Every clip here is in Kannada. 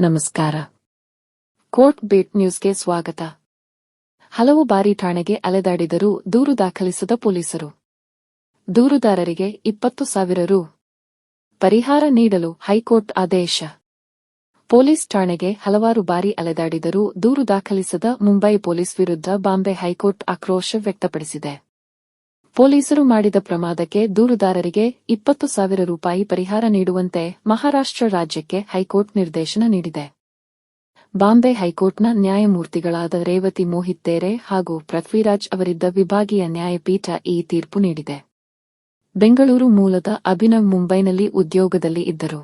ನಮಸ್ಕಾರ. ಕೋರ್ಟ್ ಬೀಟ್ ನ್ಯೂಸ್ಗೆ ಸ್ವಾಗತ. ಹಲವು ಬಾರಿ ಠಾಣೆಗೆ ಅಲೆದಾಡಿದರೂ ದೂರು ದಾಖಲಿಸದ ಪೊಲೀಸರು. ದೂರುದಾರರಿಗೆ ಇಪ್ಪತ್ತು ಸಾವಿರ ರು. ಪರಿಹಾರ ನೀಡಲು ಹೈಕೋರ್ಟ್ ಆದೇಶ. ಪೊಲೀಸ್ ಠಾಣೆಗೆ ಹಲವಾರು ಬಾರಿ ಅಲೆದಾಡಿದರೂ ದೂರು ದಾಖಲಿಸದ ಮುಂಬೈ ಪೊಲೀಸ್ ವಿರುದ್ಧ ಬಾಂಬೆ ಹೈಕೋರ್ಟ್ ಆಕ್ರೋಶ ವ್ಯಕ್ತಪಡಿಸಿದೆ. ಪೊಲೀಸರು ಮಾಡಿದ ಪ್ರಮಾದಕ್ಕೆ ದೂರುದಾರರಿಗೆ ಇಪ್ಪತ್ತು ಸಾವಿರ ರೂಪಾಯಿ ಪರಿಹಾರ ನೀಡುವಂತೆ ಮಹಾರಾಷ್ಟ್ರ ರಾಜ್ಯಕ್ಕೆ ಹೈಕೋರ್ಟ್ ನಿರ್ದೇಶನ ನೀಡಿದೆ. ಬಾಂಬೆ ಹೈಕೋರ್ಟ್ನ ನ್ಯಾಯಮೂರ್ತಿಗಳಾದ ರೇವತಿ ಮೋಹಿತ್ ತೇರೆ ಹಾಗೂ ಪೃಥ್ವಿರಾಜ್ ಅವರಿದ್ದ ವಿಭಾಗೀಯ ನ್ಯಾಯಪೀಠ ಈ ತೀರ್ಪು ನೀಡಿದೆ. ಬೆಂಗಳೂರು ಮೂಲದ ಅಭಿನವ್ ಮುಂಬೈನಲ್ಲಿ ಉದ್ಯೋಗದಲ್ಲಿ ಇದ್ದರು.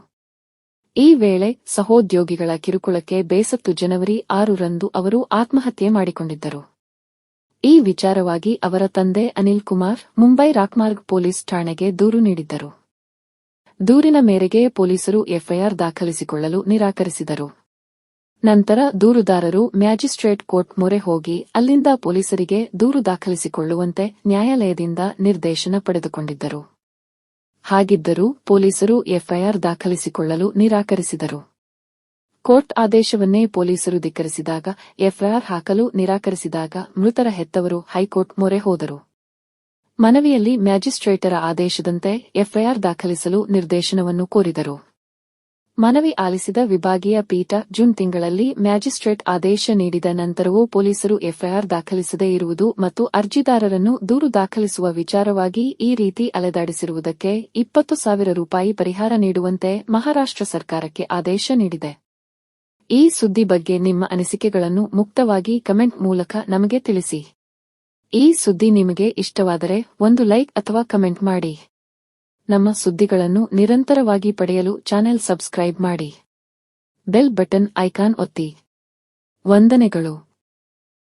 ಈ ವೇಳೆ ಸಹೋದ್ಯೋಗಿಗಳ ಕಿರುಕುಳಕ್ಕೆ ಬೇಸತ್ತು ಜನವರಿ ಆರರಂದು ಅವರು ಆತ್ಮಹತ್ಯೆ ಮಾಡಿಕೊಂಡಿದ್ದರು. ಈ ವಿಚಾರವಾಗಿ ಅವರ ತಂದೆ ಅನಿಲ್ ಕುಮಾರ್ ಮುಂಬೈ ರಾಕ್ಮಾರ್ಗ್ ಪೊಲೀಸ್ ಠಾಣೆಗೆ ದೂರು ನೀಡಿದ್ದರು. ದೂರಿನ ಮೇರೆಗೆ ಪೊಲೀಸರು ಎಫ್ಐಆರ್ ದಾಖಲಿಸಿಕೊಳ್ಳಲು ನಿರಾಕರಿಸಿದರು. ನಂತರ ದೂರುದಾರರು ಮ್ಯಾಜಿಸ್ಟ್ರೇಟ್ ಕೋರ್ಟ್ ಮೊರೆ ಹೋಗಿ ಅಲ್ಲಿಂದ ಪೊಲೀಸರಿಗೆ ದೂರು ದಾಖಲಿಸಿಕೊಳ್ಳುವಂತೆ ನ್ಯಾಯಾಲಯದಿಂದ ನಿರ್ದೇಶನ ಪಡೆದುಕೊಂಡಿದ್ದರು. ಹಾಗಿದ್ದರೂ ಪೊಲೀಸರು ಎಫ್ಐಆರ್ ದಾಖಲಿಸಿಕೊಳ್ಳಲು ನಿರಾಕರಿಸಿದರು. ಕೋರ್ಟ್ ಆದೇಶವನ್ನೇ ಪೊಲೀಸರು ಧಿಕ್ಕರಿಸಿದಾಗ ಎಫ್ಐಆರ್ ಹಾಕಲು ನಿರಾಕರಿಸಿದಾಗ ಮೃತರ ಹೆತ್ತವರು ಹೈಕೋರ್ಟ್ ಮೊರೆ ಹೋದರು. ಮನವಿಯಲ್ಲಿ ಮ್ಯಾಜಿಸ್ಟ್ರೇಟರ ಆದೇಶದಂತೆ ಎಫ್ಐಆರ್ ದಾಖಲಿಸಲು ನಿರ್ದೇಶನವನ್ನು ಕೋರಿದರು. ಮನವಿ ಆಲಿಸಿದ ವಿಭಾಗೀಯ ಪೀಠ ಜೂನ್ ತಿಂಗಳಲ್ಲಿ ಮ್ಯಾಜಿಸ್ಟ್ರೇಟ್ ಆದೇಶ ನೀಡಿದ ನಂತರವೂ ಪೊಲೀಸರು ಎಫ್ಐಆರ್ ದಾಖಲಿಸದೇ ಇರುವುದು ಮತ್ತು ಅರ್ಜಿದಾರರನ್ನು ದೂರು ದಾಖಲಿಸುವ ವಿಚಾರವಾಗಿ ಈ ರೀತಿ ಅಲೆದಾಡಿಸಿರುವುದಕ್ಕೆ ಇಪ್ಪತ್ತು ಸಾವಿರ ರೂಪಾಯಿ ಪರಿಹಾರ ನೀಡುವಂತೆ ಮಹಾರಾಷ್ಟ್ರ ಸರ್ಕಾರಕ್ಕೆ ಆದೇಶ ನೀಡಿದೆ. ಈ ಸುದ್ದಿ ಬಗ್ಗೆ ನಿಮ್ಮ ಅನಿಸಿಕೆಗಳನ್ನು ಮುಕ್ತವಾಗಿ ಕಮೆಂಟ್ ಮೂಲಕ ನಮಗೆ ತಿಳಿಸಿ. ಈ ಸುದ್ದಿ ನಿಮಗೆ ಇಷ್ಟವಾದರೆ ಒಂದು ಲೈಕ್ ಅಥವಾ ಕಮೆಂಟ್ ಮಾಡಿ. ನಮ್ಮ ಸುದ್ದಿಗಳನ್ನು ನಿರಂತರವಾಗಿ ಪಡೆಯಲು ಚಾನೆಲ್ ಸಬ್ಸ್ಕ್ರೈಬ್ ಮಾಡಿ. ಬೆಲ್ ಬಟನ್ ಐಕಾನ್ ಒತ್ತಿ. ವಂದನೆಗಳು.